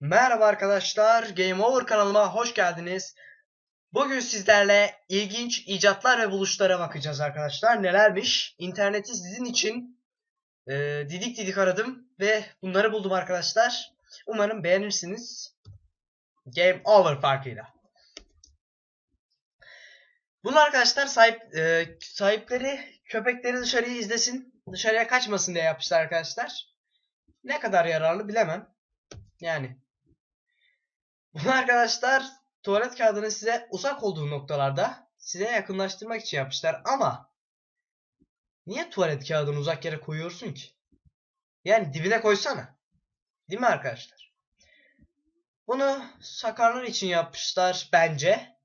Merhaba arkadaşlar, Game Over kanalıma hoş geldiniz. Bugün sizlerle ilginç icatlar ve buluşlara bakacağız arkadaşlar. Nelermiş? İnterneti sizin için e, didik didik aradım ve bunları buldum arkadaşlar. Umarım beğenirsiniz. Game Over farkıyla. Bunlar arkadaşlar sahip e, sahipleri köpekleri dışarıyı izlesin, dışarıya kaçmasın diye yapmışlar arkadaşlar. Ne kadar yararlı bilemem. Yani bunu arkadaşlar tuvalet kağıdını size uzak olduğu noktalarda size yakınlaştırmak için yapmışlar ama niye tuvalet kağıdını uzak yere koyuyorsun ki? Yani dibine koysana. Değil mi arkadaşlar? Bunu sakarlar için yapmışlar bence.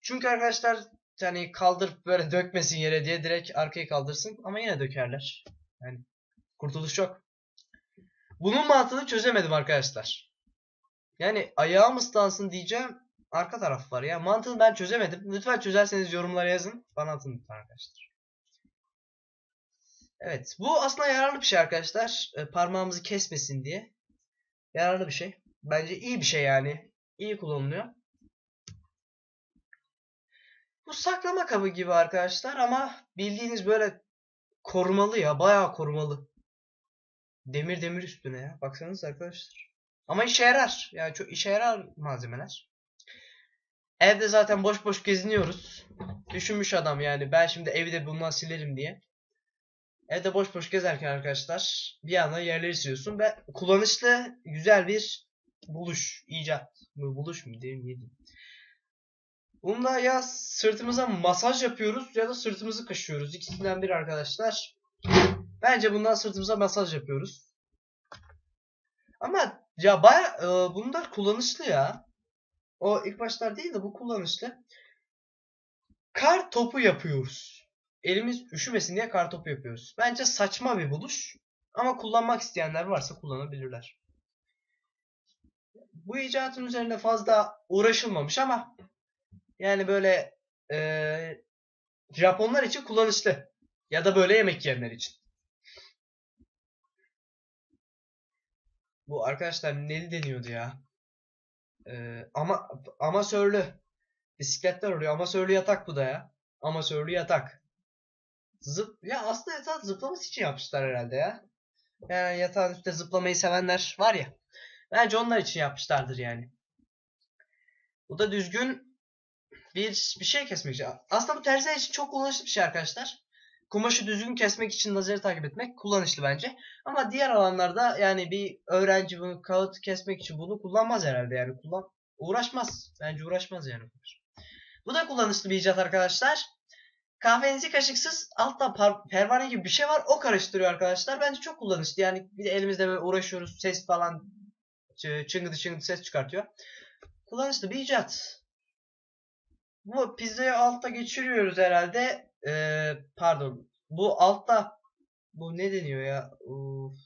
Çünkü arkadaşlar yani kaldırıp böyle dökmesin yere diye direkt arkayı kaldırsın ama yine dökerler. Yani kurtuluş yok. Bunun mantığını çözemedim arkadaşlar. Yani ayağım ıslansın diyeceğim. Arka taraf var ya. Mantığını ben çözemedim. Lütfen çözerseniz yorumlara yazın. Bana atın lütfen arkadaşlar. Evet. Bu aslında yararlı bir şey arkadaşlar. E, parmağımızı kesmesin diye. Yararlı bir şey. Bence iyi bir şey yani. İyi kullanılıyor. Bu saklama kabı gibi arkadaşlar ama bildiğiniz böyle korumalı ya. Bayağı korumalı. Demir demir üstüne ya. Baksanız arkadaşlar. Ama işe yarar. Yani çok işe yarar malzemeler. Evde zaten boş boş geziniyoruz. Düşünmüş adam yani ben şimdi evde bundan silerim diye. Evde boş boş gezerken arkadaşlar bir anda yerleri siliyorsun ve kullanışlı güzel bir buluş, icat. Bu buluş mu diyeyim ne diyeyim. Bunda ya sırtımıza masaj yapıyoruz ya da sırtımızı kaşıyoruz. İkisinden biri arkadaşlar. Bence bundan sırtımıza masaj yapıyoruz. Ama ya baya e, bunlar kullanışlı ya. O ilk başlar değil de bu kullanışlı. Kar topu yapıyoruz. Elimiz üşümesin diye kar topu yapıyoruz. Bence saçma bir buluş. Ama kullanmak isteyenler varsa kullanabilirler. Bu icatın üzerinde fazla uğraşılmamış ama yani böyle e, Japonlar için kullanışlı. Ya da böyle yemek yiyenler için. Bu arkadaşlar neli deniyordu ya? Ee, ama amasörlü bisikletler oluyor. Amasörlü yatak bu da ya. Amasörlü yatak. Zıp ya aslında yatağın zıplaması için yapmışlar herhalde ya. Yani yatağın üstte zıplamayı sevenler var ya. Bence onlar için yapmışlardır yani. Bu da düzgün bir bir şey kesmek için. Aslında bu terziler için çok kullanışlı bir şey arkadaşlar. Kumaşı düzgün kesmek için lazeri takip etmek kullanışlı bence. Ama diğer alanlarda yani bir öğrenci bunu kağıt kesmek için bunu kullanmaz herhalde yani kullan uğraşmaz. Bence uğraşmaz yani. Bu da kullanışlı bir icat arkadaşlar. Kahvenizi kaşıksız altta pervane gibi bir şey var. O karıştırıyor arkadaşlar. Bence çok kullanışlı. Yani bir de elimizde böyle uğraşıyoruz. Ses falan çıngıdı çıngıdı ses çıkartıyor. Kullanışlı bir icat. Bu pizzayı altta geçiriyoruz herhalde. Ee, pardon. Bu altta bu ne deniyor ya? Uf.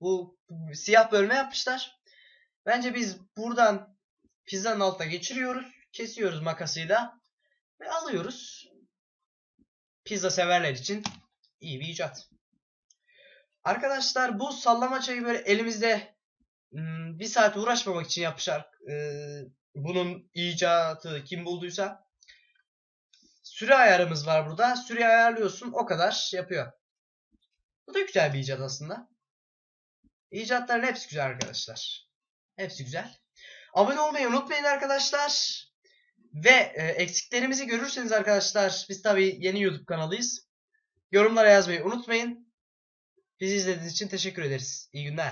Bu siyah bölme yapmışlar. Bence biz buradan pizzanın altına geçiriyoruz. Kesiyoruz makasıyla. Ve alıyoruz. Pizza severler için iyi bir icat. Arkadaşlar bu sallama çayı böyle elimizde hmm, bir saat uğraşmamak için yapmışlar. Bunun icatı kim bulduysa Süre ayarımız var burada. Süreyi ayarlıyorsun. O kadar yapıyor. Bu da güzel bir icat aslında. İcatların hepsi güzel arkadaşlar. Hepsi güzel. Abone olmayı unutmayın arkadaşlar. Ve e, eksiklerimizi görürseniz arkadaşlar biz tabi yeni YouTube kanalıyız. Yorumlara yazmayı unutmayın. Bizi izlediğiniz için teşekkür ederiz. İyi günler.